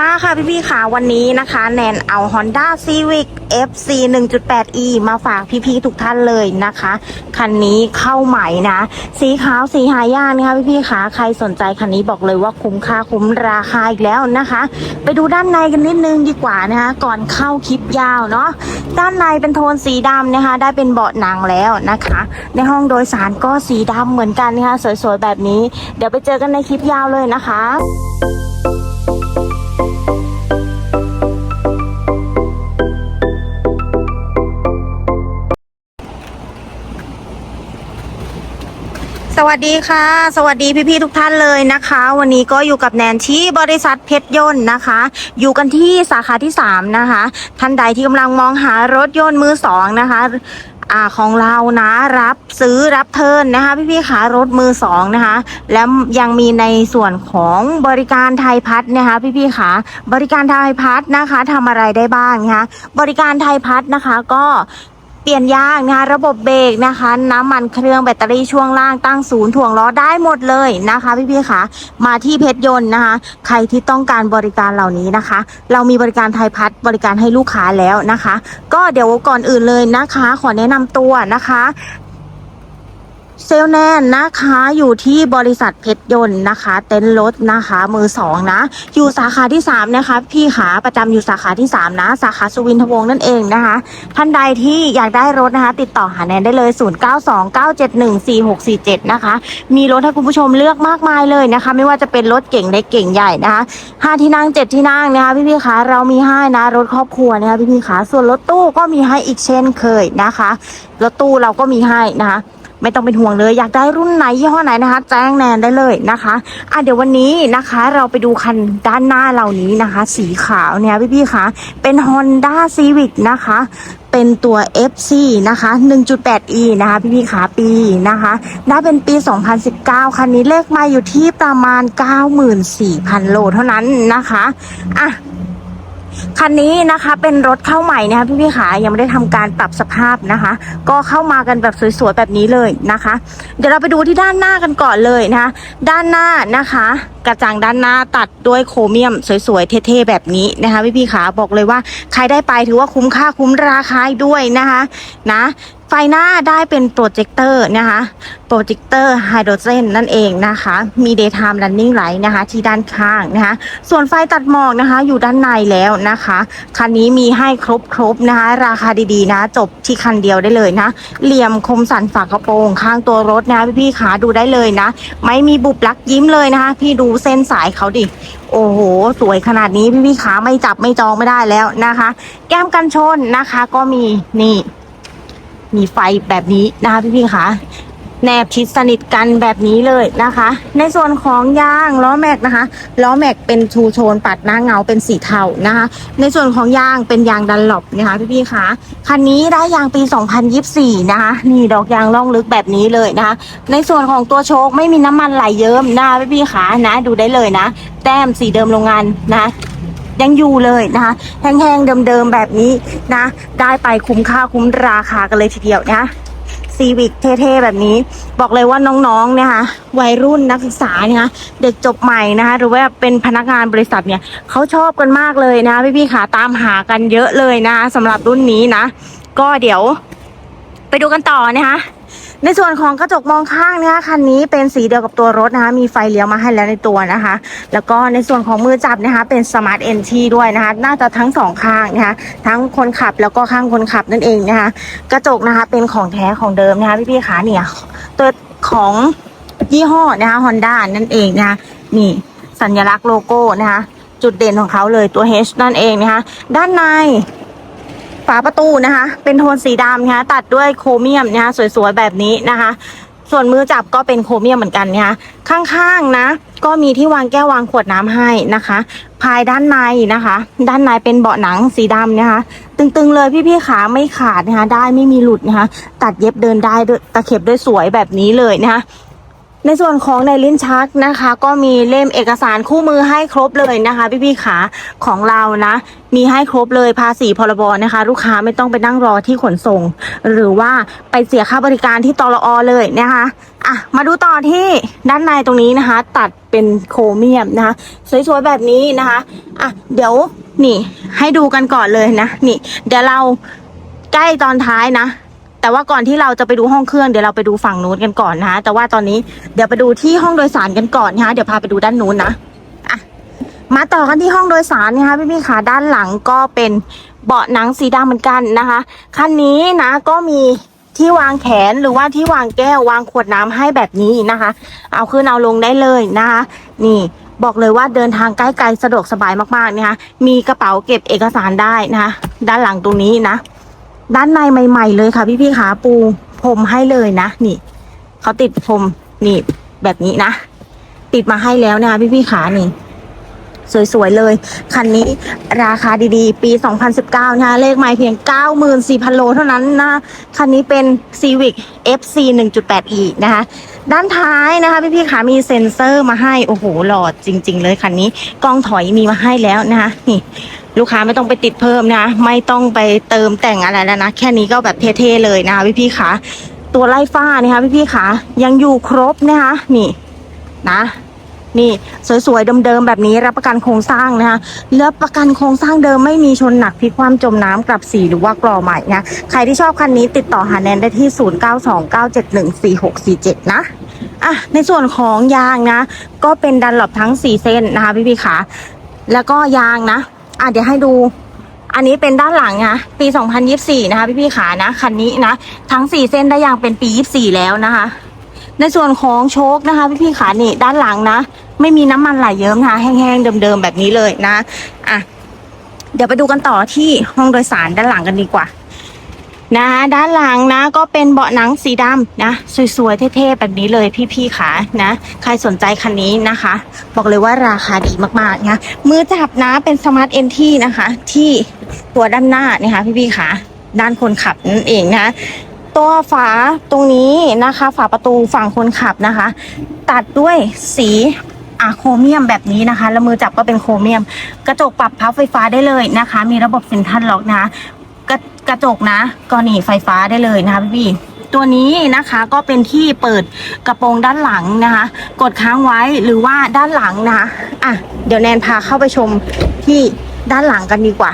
มาค่ะพี่พี่ๆค่ะวันนี้นะคะ แนนเอา Honda Civic FC 1.8e มาฝากพี่ๆทุกท่านเลยนะคะ คันนี้เข้าใหม่นะ สีขาวสีหายากนะคะพี่พี่ๆค่ะใครสนใจคันนี้บอกเลยว่าคุ้มค่าคุ้มราคาอีกแล้วนะคะ ไปดูด้านในกันนิดนึงดีกว่านะคะ ก่อนเข้าคลิปยาวเนาะด้านในเป็นโทนสีดำนะคะ ได้เป็นเบาะหนังแล้วนะคะ ในห้องโดยสารก็สีดำเหมือนกันนะคะสวยๆแบบนี้ เดี๋ยวไปเจอกันในคลิปยาวเลยนะคะ สวัสดีค่ะ สวัสดีพี่ๆทุกท่านเลยนะคะ วันนี้ก็อยู่กับแนนที่บริษัทเพชรยนต์นะคะ อยู่กันที่สาขาที่ 3 นะคะ ท่านใดที่กำลังมองหารถยนต์มือสองนะคะ อ่าของเรานะรับซื้อรับเทิร์นนะคะพี่ๆขารถมือสองนะคะ แล้วยังมีในส่วนของบริการไทยพัฒน์นะคะพี่ๆขาบริการไทยพัฒน์นะคะทำอะไรได้บ้างนะคะบริการไทยพัฒน์นะคะก็ เปลี่ยนยางนะคะ ระบบเบรกนะคะ น้ำมันเครื่องแบตเตอรี่ช่วงล่างตั้งศูนย์ถ่วงล้อได้หมดเลยนะคะ พี่ๆค่ะมาที่เพชรยนต์นะคะ ใครที่ต้องการบริการเหล่านี้นะคะ เรามีบริการไทยพัฒน์บริการให้ลูกค้าแล้วนะคะ ก็เดี๋ยวก่อนอื่นเลยนะคะ ขอแนะนำตัวนะคะ เซลแนนนะคะอยู่ที่บริษัทเพชรยนต์นะคะ เต็นท์รถนะคะ มือสองนะ อยู่สาขาที่สามนะคะพี่ขาประจำอยู่สาขาที่สามนะ สาขาสุวินทวงศ์นั่นเองนะคะ ท่านใดที่อยากได้รถนะคะ ติดต่อหาแนนได้เลย 0929714647 นะคะ มีรถให้คุณผู้ชมเลือกมากมายเลยนะคะ ไม่ว่าจะเป็นรถเก่งเล็กเก่งใหญ่นะคะห้าที่นั่งเจ็ดที่นั่งนะคะพี่ๆคะเรามีให้นะรถครอบครัวนะคะพี่ๆคะส่วนรถตู้ก็มีให้อีกเช่นเคยนะคะรถตู้เราก็มีให้นะคะ ไม่ต้องเป็นห่วงเลย อยากได้รุ่นไหนยี่ห้อไหนนะคะ แจ้งแนนได้เลยนะคะอะเดี๋ยววันนี้นะคะ เราไปดูคันด้านหน้าเหล่านี้นะคะ สีขาวเนี่ยพี่ๆคะเป็น Honda Civic นะคะ เป็นตัว FC นะคะ 1.8e นะคะ พี่ๆขาปีนะคะได้เป็นปี 2019 คันนี้เลขมาอยู่ที่ประมาณ 94,000 โลเท่านั้นนะคะอะ คันนี้นะคะเป็นรถเข้าใหม่นะคะพี่พี่ขายังไม่ได้ทำการปรับสภาพนะคะ ก็เข้ามากันแบบสวยๆแบบนี้เลยนะคะ เดี๋ยวเราไปดูที่ด้านหน้ากันก่อนเลยนะคะ ด้านหน้านะคะ กระจังด้านหน้าตัดด้วยโครเมียมสวยๆเท่ๆแบบนี้นะคะพี่พี่ขาบอกเลยว่าใครได้ไปถือว่าคุ้มค่าคุ้มราคาด้วยนะคะ นะ ไฟหน้าได้เป็นโปรเจคเตอร์นะคะ โปรเจคเตอร์ไฮโดรเจนนั่นเองนะคะ มี daytime running light นะคะ ที่ด้านข้างนะคะ ส่วนไฟตัดหมอกนะคะ อยู่ด้านในแล้วนะคะ คันนี้มีให้ครบครบๆนะคะ ราคาดีๆนะ จบที่คันเดียวได้เลยนะ เหลี่ยมคมสันฝากระโปรงข้างตัวรถนะพี่ๆขาดูได้เลยนะ ไม่มีบุบลักยิ้มเลยนะคะ พี่ดูเส้นสายเขาดิ โอ้โห สวยขนาดนี้พี่ๆขาไม่จับไม่จองไม่ได้แล้วนะคะ แก้มกันชนนะคะ ก็มีนี่ มีไฟแบบนี้นะคะพี่ๆคะแนบชิดสนิทกันแบบนี้เลยนะคะ ในส่วนของยางล้อแม็กนะคะล้อแม็กเป็นทูโชนปัดหน้าเงาเป็นสีเทานะคะ ในส่วนของยางเป็นยางดันหลบนะคะพี่ๆคะคันนี้ได้ยางปี 2024 นะคะนี่ดอกยางล่องลึกแบบนี้เลยนะคะ ในส่วนของตัวโชคไม่มีน้ำมันไหลเยิ้มนะคะพี่คะนะดูได้เลยนะ แต้มสีเดิมโรงงานนะ ยังอยู่เลยนะคะแห้งๆเดิมๆแบบนี้นะ ได้ไปคุ้มค่าคุ้มราคากันเลยทีเดียวนะซีวิกเท่ๆแบบนี้ บอกเลยว่าน้องๆเนี่ยค่ะวัยรุ่นนักศึกษาเนี่ยค่ะเด็กจบใหม่นะคะหรือว่าเป็นพนักงานบริษัทเนี่ยเขาชอบกันมากเลยนะพี่ๆขาตามหากันเยอะเลยนะคะสำหรับรุ่นนี้นะ ก็เดี๋ยว ไปดูกันต่อนะคะ ในส่วนของกระจกมองข้างนะคะคันนี้เป็นสีเดียวกับตัวรถนะคะมีไฟเลี้ยวมาให้แล้วในตัวนะคะ แล้วก็ในส่วนของมือจับนะคะเป็นสมาร์ทเอนทีด้วยนะคะน่าจะทั้งสองข้างนะคะทั้งคนขับแล้วก็ข้างคนขับนั่นเองนะคะกระจกนะคะเป็นของแท้ของเดิมนะคะพี่ๆขาเนี่ยตัวของยี่ห้อนะคะฮอนด้านั่นเองนะคะนี่สัญลักษณ์โลโก้นะคะจุดเด่นของเขาเลยตัว H นั่นเองนะคะด้านใน ฝาประตูนะคะ เป็นโทนสีดำนะคะตัดด้วยโครเมียมนะคะสวยๆแบบนี้นะคะ ส่วนมือจับก็เป็นโครเมียมเหมือนกันนะคะข้างๆนะ ก็มีที่วางแก้ววางขวดน้ำให้นะคะ ภายด้านในนะคะ ด้านในเป็นเบาะหนังสีดำนะคะ ตึงๆเลยพี่ๆขาไม่ขาดนะคะ ได้ไม่มีหลุดนะคะ ตัดเย็บเดินได้ด้วยตะเข็บด้วยสวยแบบนี้เลยนะคะ ในส่วนของในลิ้นชักนะคะ ก็มีเล่มเอกสารคู่มือให้ครบเลยนะคะ พี่ๆขาของเรานะ มีให้ครบเลยภาษีพรบนะคะ ลูกค้าไม่ต้องไปนั่งรอที่ขนส่ง หรือว่าไปเสียค่าบริการที่ตลอเลยนะคะอะมาดูต่อที่ด้านในตรงนี้นะคะ ตัดเป็นโครเมียมนะคะ สวยๆแบบนี้นะคะอะเดี๋ยวนี่ให้ดูกันก่อนเลยนะ นี่ เดี๋ยวเราใกล้ตอนท้ายนะ แต่ว่าก่อนที่เราจะไปดูห้องเครื่องเดี๋ยวเราไปดูฝั่งนู้นกันก่อนนะคะแต่ว่าตอนนี้เดี๋ยวไปดูที่ห้องโดยสารกันก่อนนะคะเดี๋ยวพาไปดูด้านนู้นนะอะมาต่อกันที่ห้องโดยสารนะคะพี่พี่ๆค่ะด้านหลังก็เป็นเบาะหนังสีดำเหมือนกันนะคะคันนี้นะก็มีที่วางแขนหรือว่าที่วางแก้ววางขวดน้ำให้แบบนี้นะคะ เอาขึ้นเอาลงได้เลยนะคะ นี่บอกเลยว่าเดินทางใกล้ไกลสะดวกสบายมากๆนะคะมีกระเป๋าเก็บเอกสารได้นะคะด้านหลังตรงนี้นะ ด้านในใหม่ ๆ เลยค่ะพี่พี่ๆขาปูพรมให้เลยนะ นี่เขาติดพรมนี่แบบนี้นะ ติดมาให้แล้วนะคะพี่พี่ๆขานี่สวย ๆ เลย คันนี้ราคาดีๆ ปี 2019 นะคะเลขไม้เพียง 94,000 โลเท่านั้นนะ คันนี้เป็น Civic FC 1.8e นะคะ ด้านท้ายนะคะ พี่ๆขามีเซ็นเซอร์มาให้ โอ้โห หลอดจริง ๆ เลยคันนี้ กล้องถอยมีมาให้แล้วนะคะ นี่ ลูกค้าไม่ต้องไปติดเพิ่มนะ ไม่ต้องไปเติมแต่งอะไรแล้วนะ แค่นี้ก็แบบเท่ๆเลยนะคะพี่ๆขาตัวไล่ฟ้านะคะพี่ๆขายังอยู่ครบนะคะนี่นะ นี่สวยๆเดิมๆแบบนี้รับประกันโครงสร้างนะคะรับประกันโครงสร้างเดิมไม่มีชนหนักพลิกความจมน้ำกลับสีหรือว่ากรอใหม่นะใครที่ชอบคันนี้ติดต่อหาแนนได้ที่ 0929714647 นะอะในส่วนของยางนะ ก็เป็นดันหลบทั้ง 4 เส้นนะคะพี่ๆขาแล้วก็ยางนะ อะเดี๋ยวให้ดู อันนี้เป็นด้านหลังนะปี 2024 นะคะ พี่พี่ขานะคันนี้นะ ทั้ง 4 เส้นได้ยางเป็นปี 24 แล้วนะคะ ในส่วนของโชคนะคะ พี่พี่ขานี่ด้านหลังนะ ไม่มีน้ำมันไหลเยิ้มนะคะแห้งๆเดิมๆแบบนี้เลยนะอะเดี๋ยวไปดูกันต่อที่ห้องโดยสารด้านหลังกันดีกว่า นะด้านหลังนะก็เป็นเบาะหนังสีดำนะสวยๆเท่ๆแบบนี้เลยพี่ๆขานะใครสนใจคันนี้นะคะ บอกเลยว่าราคาดีมากๆนะมือจับนะเป็นสมาร์ทเอนที่นะคะ ที่ตัวด้านหน้านะคะพี่ๆขาด้านคนขับนั่นเองนะตัวฝาตรงนี้นะคะ ฝาประตูฝั่งคนขับนะคะ ตัดด้วยสีอะโครเมียมแบบนี้นะคะ แล้วมือจับก็เป็นโครเมียม กระจกปรับพับไฟฟ้าได้เลยนะคะ มีระบบเซ็นทรัลล็อกนะคะ กระจกนะก็หนีไฟฟ้าได้เลยนะคะพี่ๆตัวนี้นะคะก็เป็นที่เปิดกระโปรงด้านหลังนะคะ กดค้างไว้หรือว่าด้านหลังนะคะอะเดี๋ยวแนนพาเข้าไปชมที่ด้านหลังกันดีกว่า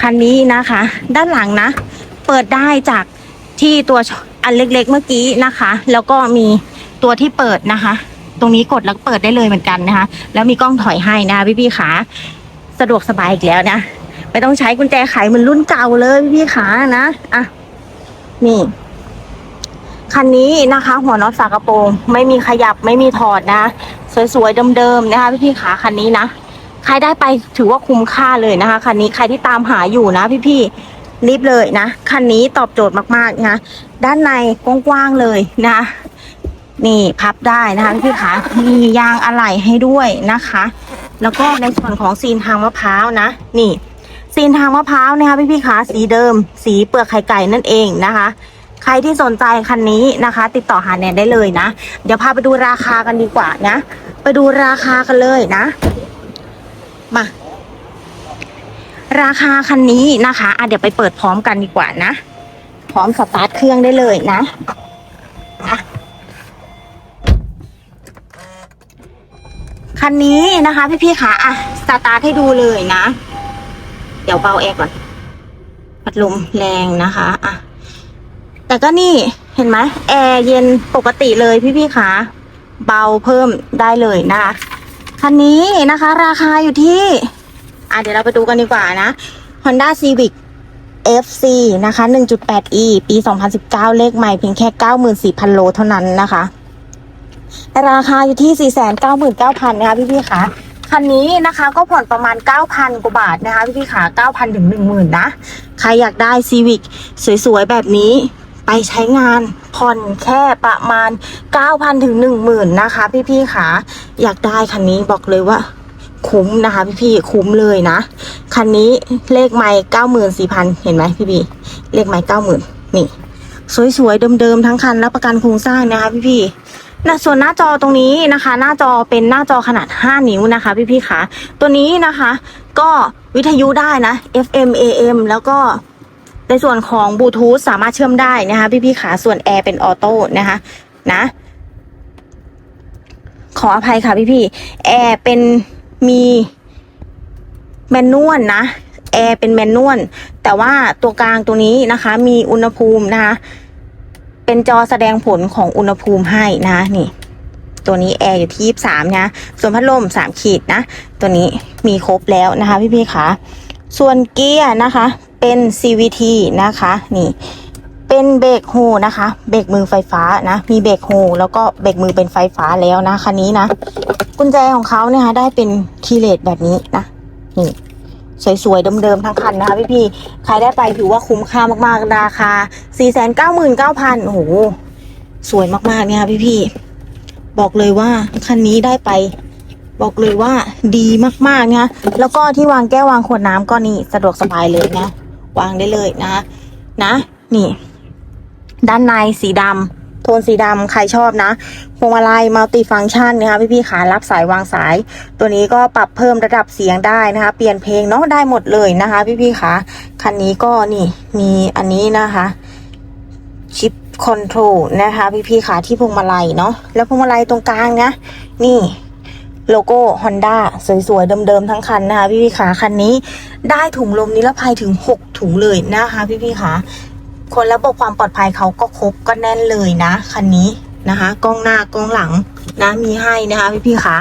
คันนี้นะคะ ด้านหลังนะ เปิดได้จากที่ตัวอันเล็กๆเมื่อกี้นะคะ แล้วก็มีตัวที่เปิดนะคะ ตรงนี้กดแล้วเปิดได้เลยเหมือนกันนะคะ แล้วมีกล้องถอยให้นะคะพี่ๆขาสะดวกสบายอีกแล้วนะ ไม่ต้องใช้กุญแจไขเหมือนรุ่นเก่าเลยพี่ขานะอะนี่คันนี้นะคะ หัวน็อตฝากระโปรง ไม่มีขยับไม่มีถอดนะ สวยๆเดิมๆนะคะพี่ๆขาคันนี้นะใครได้ไปถือว่าคุ้มค่าเลยนะคะคันนี้ใครที่ตามหาอยู่นะ พี่ๆรีบเลยนะคันนี้ตอบโจทย์มากๆนะด้านในกว้างๆเลยนะ นี่พับได้นะคะพี่ขามียางอะไหล่ให้ด้วยนะคะ แล้วก็ในส่วนของซีนทางมะพร้าวนะ นี่ ซีนทางมะพร้าวนะคะพี่ๆขาสีเดิม สีเปลือกไข่ไก่นั่นเองนะคะ ใครที่สนใจคันนี้นะคะ ติดต่อหาแนนได้เลยนะ เดี๋ยวพาไปดูราคากันดีกว่านะ ไปดูราคากันเลยนะ มา ราคาคันนี้นะคะอะเดี๋ยวไปเปิดพร้อมกันดีกว่านะ พร้อมสตาร์ทเครื่องได้เลยนะอะคันนี้นะคะ พี่ๆคะอะสตาร์ทให้ดูเลยนะ ดี๋ยวเบาแอร์ก่อน พัดลมแรงนะคะ อะ แต่ก็นี่เห็นไหมแอร์เย็นปกติเลยพี่ๆคะเบาเพิ่มได้เลยนะคะคันนี้นะคะ ราคาอยู่ที่ อะเดี๋ยวเราไปดูกันดีกว่านะ Honda Civic FC นะคะ 1.8e ปี 2019 เลขใหม่เพียงแค่ 94,000 โลเท่านั้นนะคะ ราคาอยู่ที่ 499,000นะคะพี่ๆคะ คันนี้นะคะก็ผ่อนประมาณ 9,000 กว่าบาทนะคะพี่ๆคะ9,000 ถึง 10,000 นะ ใครอยากได้ Civic สวยๆ แบบนี้ไปใช้งานผ่อนแค่ประมาณ 9,000 ถึง 10,000 นะคะ พี่ๆคะอยากได้คันนี้บอกเลยว่าคุ้มนะคะพี่ๆคุ้มเลยนะ คันนี้เลขไม่เก้าหมื่นสี่พันเห็นไหมพี่พี่ๆเลขไม่เก้าหมื่นนี่ สวยๆเดิมๆทั้งคันรับประกันโครงสร้างนะคะพี่พี่ๆ นะส่วนหน้าจอตรงนี้นะคะ หน้าจอเป็นหน้าจอขนาด 5 นิ้วนะคะพี่พี่ๆคะตัวนี้นะคะก็วิทยุได้นะ FM AM แล้วก็ในส่วนของบลูทูธสามารถเชื่อมได้นะคะ พี่พี่ๆขาส่วนแอร์เป็นออโต้นะคะ นะ ขออภัยค่ะพี่พี่ๆแอร์เป็นมีแมนนวลนะแอร์เป็นแมนนวลแต่ว่าตัวกลางตัวนี้นะคะ มีอุณหภูมินะคะ เป็นจอแสดงผลของอุณหภูมิให้นะนี่ ตัวนี้แอร์อยู่ที่23นะ ส่วนพัดลม3ขีดนะ ตัวนี้มีครบแล้วนะคะ พี่พี่ๆคะส่วนเกียร์นะคะ เป็น CVT นะคะ นี่เป็นเบรกโฮนะคะ เบรกมือไฟฟ้านะ มีเบรกโฮแล้วก็เบรกมือเป็นไฟฟ้าแล้วนะคันนี้นะ กุญแจของเขาเนี่ยคะได้เป็นคีย์เลสแบบนี้นะ นี่ สวยๆเดิมๆทั้งคันนะคะพี่ๆใครได้ไปถือว่าคุ้มค่ามากๆราคา 499,000โอ้โหสวยมากๆเนี่ยค่ะพี่ๆบอกเลยว่าคันนี้ได้ไป บอกเลยว่าดีมากๆนะคะแล้วก็ที่วางแก้ววางขวดน้ำก็นี่สะดวกสบายเลยนะ วางได้เลยนะ นะ นี่ ด้านในสีดำ โทนสีดำใครชอบนะพวงมาลัยมัลติฟัง c t ชันนะคะพี่ๆขารับสายวางสาย ตัวนี้ก็ปรับเพิ่มระดับเสียงได้นะคะ เปลี่ยนเพลงเนาะได้หมดเลยนะคะ พี่ๆขาคันนี้ก็นี่มีอันนี้นะคะชิปคอนโทรลนะคะ พี่ๆขาที่พวงมาลัยเนาะแล้วพวงมาลัยตรงกลางนะนี่โลโก้ Honda สวยๆ เดิมๆ ทั้งคันนะคะ พี่ๆขาคันนี้ได้ถุงลมนิรภัยถึง 6 ถุงเลยนะคะ พี่ๆขา คนระบบความปลอดภัยเขาก็ครบก็แน่นเลยนะคันนี้นะคะกล้องหน้ากล้องหลังนะมีให้นะคะพี่ๆขา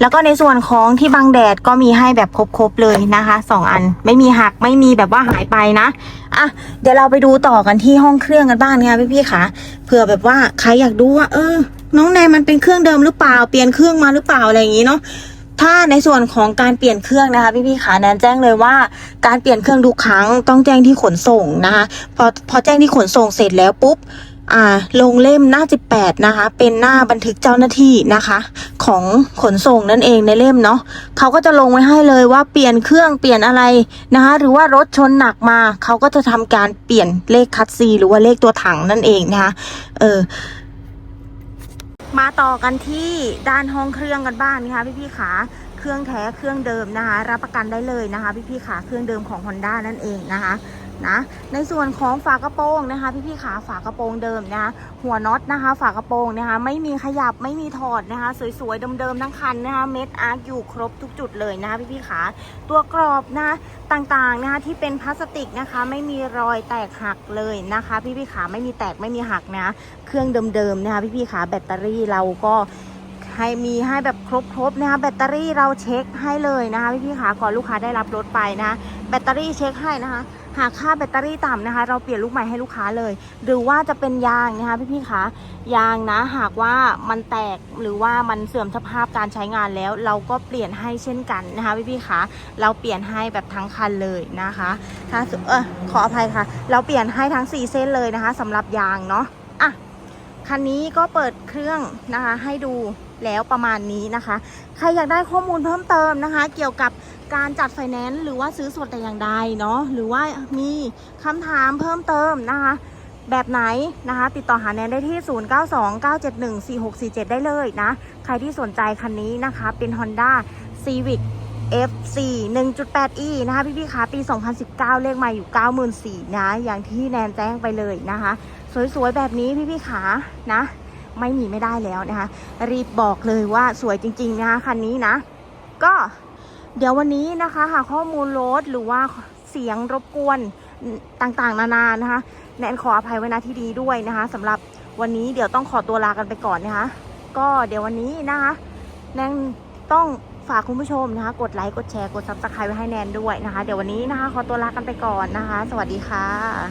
แล้วก็ในส่วนของที่บังแดดก็มีให้แบบครบๆเลยนะคะสองอันไม่มีหักไม่มีแบบว่าหายไปนะอะเดี๋ยวเราไปดูต่อกันที่ห้องเครื่องกันบ้างนะคะพี่ๆขาเผื่อแบบว่าใครอยากดูว่าเออ น้องแนนมันเป็นเครื่องเดิมหรือเปล่าเปลี่ยนเครื่องมาหรือเปล่าอะไรอย่างนี้เนาะ ถ้าในส่วนของการเปลี่ยนเครื่องนะคะพี่ๆขาแนนแจ้งเลยว่าการเปลี่ยนเครื่องทุกครั้งต้องแจ้งที่ขนส่งนะคะพอพอแจ้งที่ขนส่งเสร็จแล้วปุ๊บอ่าลงเล่มหน้า 18 นะคะ เป็นหน้าบันทึกเจ้าหน้าที่นะคะ ของขนส่งนั่นเองในเล่มเนาะเขาก็จะลงไว้ให้เลยว่าเปลี่ยนเครื่องเปลี่ยนอะไรนะคะ หรือว่ารถชนหนักมาเขาก็จะทำการเปลี่ยนเลขคัดซีหรือว่าเลขตัวถังนั่นเองนะคะเออ มาต่อกันที่ด้านห้องเครื่องกันบ้างนะคะพี่พี่ขาเครื่องแท้เครื่องเดิมนะคะ รับประกันได้เลยนะคะ พี่พี่ขาเครื่องเดิมของ Honda นั่นเองนะคะ นะ ในส่วนของฝากระโปรงนะคะพี่พี่ๆขาฝากระโปรงเดิมนะคะ หัวน็อตนะคะ ฝากระโปรงนะคะ ไม่มีขยับไม่มีถอดนะคะ สวยๆเดิมๆทั้งคันนะคะ เม็ดอาร์คอยู่ครบทุกจุดเลยนะคะพี่พี่ๆขาตัวกรอบนะคะต่างๆนะคะที่เป็นพลาสติกนะคะ ไม่มีรอยแตกหักเลยนะคะพี่พี่ๆขาไม่มีแตกไม่มีหักนะ เครื่องเดิมๆนะคะ พี่ๆขาแบตเตอรี่เราก็ให้มีให้แบบครบๆนะคะแบตเตอรี่เราเช็คให้เลยนะคะพี่ๆขาก่อนลูกค้าได้รับรถไปนะ แบตเตอรี่เช็คให้นะคะ หากค่าแบตเตอรี่ต่ำนะคะ เราเปลี่ยนลูกใหม่ให้ลูกค้าเลย หรือว่าจะเป็นยางนะคะพี่ๆคะยางนะหากว่ามันแตกหรือว่ามันเสื่อมสภาพการใช้งานแล้ว เราก็เปลี่ยนให้เช่นกันนะคะพี่ๆคะเราเปลี่ยนให้แบบทั้งคันเลยนะคะถ้าเออขออภัยค่ะ เราเปลี่ยนให้ทั้ง 4 เส้นเลยนะคะสำหรับยางเนาะอะคันนี้ก็เปิดเครื่องนะคะให้ดู แล้วประมาณนี้นะคะ ใครอยากได้ข้อมูลเพิ่มเติมนะคะ เกี่ยวกับการจัดไฟแนนซ์หรือว่าซื้อสดแต่อย่างใดเนาะหรือว่ามีคำถามเพิ่มเติมนะคะ แบบไหนนะคะ ติดต่อหาแนนได้ที่ 0929714647 ได้เลยนะ ใครที่สนใจคันนี้นะคะ เป็น Honda Civic F4 1.8e นะคะ พี่พี่ๆคะปี 2019 เลขใหม่อยู่ 94,000นะ อย่างที่แนนแจ้งไปเลยนะคะ สวยๆ แบบนี้พี่พี่ๆขานะ ไม่มีไม่ได้แล้วนะคะ รีบบอกเลยว่าสวยจริง ๆ นะคะคันนี้นะ ก็เดี๋ยววันนี้นะคะหาข้อมูลรถหรือว่าเสียงรบกวนต่างๆ นานานะคะ แนนขออภัยไว้ณที่ดีด้วยนะคะสำหรับวันนี้เดี๋ยวต้องขอตัวลากันไปก่อนนะคะ ก็เดี๋ยววันนี้นะคะแนนต้องฝากคุณผู้ชมนะคะ กดไลค์กดแชร์กดซับสไครต์ไว้ให้แนนด้วยนะคะ เดี๋ยววันนี้นะคะ ขอตัวลากันไปก่อนนะคะ สวัสดีค่ะ